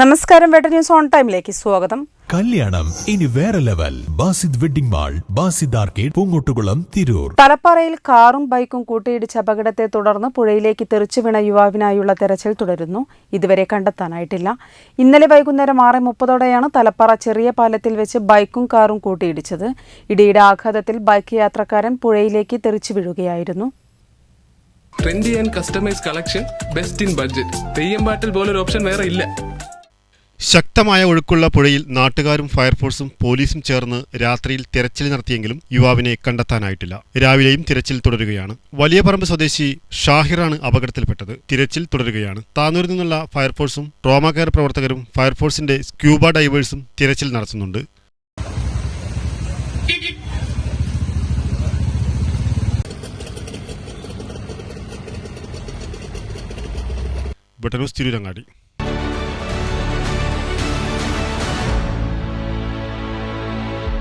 നമസ്കാരം വേട്ട news on ടൈമിലേക്ക് സ്വാഗതം. കല്യാണം ഇനി വേറെ level. Basid wedding mall Basid arcade Poongottukulam Tirur. തലപ്പാറയിൽ കാറും ബൈക്കും കൂട്ടിയിടിച്ച അപകടത്തെ തുടർന്ന് പുഴയിലേക്ക് തെറിച്ചു വീണ യുവാവിനായുള്ള തെരച്ചിൽ തുടരുന്നു. ഇതുവരെ കണ്ടെത്താനായിട്ടില്ല. ഇന്നലെ വൈകുന്നേരം ആറ് മുപ്പതോടെയാണ് തലപ്പാറ ചെറിയ പാലത്തിൽ വെച്ച് ബൈക്കും കാറും കൂട്ടിയിടിച്ചത്. ഇടിയുടെ ആഘാതത്തിൽ ബൈക്ക് യാത്രക്കാരൻ പുഴയിലേക്ക് തെറിച്ചു വീഴുകയായിരുന്നു. Trendy and customise collection best in budget theyyam പാട്ടിൽ പോലൊരു ഓപ്ഷൻ വേറെ ഇല്ല. ശക്തമായ ഒഴുക്കുള്ള പുഴയിൽ നാട്ടുകാരും ഫയർഫോഴ്സും പോലീസും ചേർന്ന് രാത്രിയിൽ തിരച്ചിൽ നടത്തിയെങ്കിലും യുവാവിനെ കണ്ടെത്താനായിട്ടില്ല. രാവിലെയും തിരച്ചിൽ തുടരുകയാണ്. വലിയ പറമ്പ് സ്വദേശി ഷാഹിറാണ് അപകടത്തിൽപ്പെട്ടത്. തിരച്ചിൽ തുടരുകയാണ്. താനൂരിൽ നിന്നുള്ള ഫയർഫോഴ്സും ട്രോമ കെയർ പ്രവർത്തകരും ഫയർഫോഴ്സിന്റെ സ്ക്യൂബ ഡൈവേഴ്സും തിരച്ചിൽ നടത്തുന്നുണ്ട്. ബട്ടനൂസ് തിരൂരങ്ങാടി.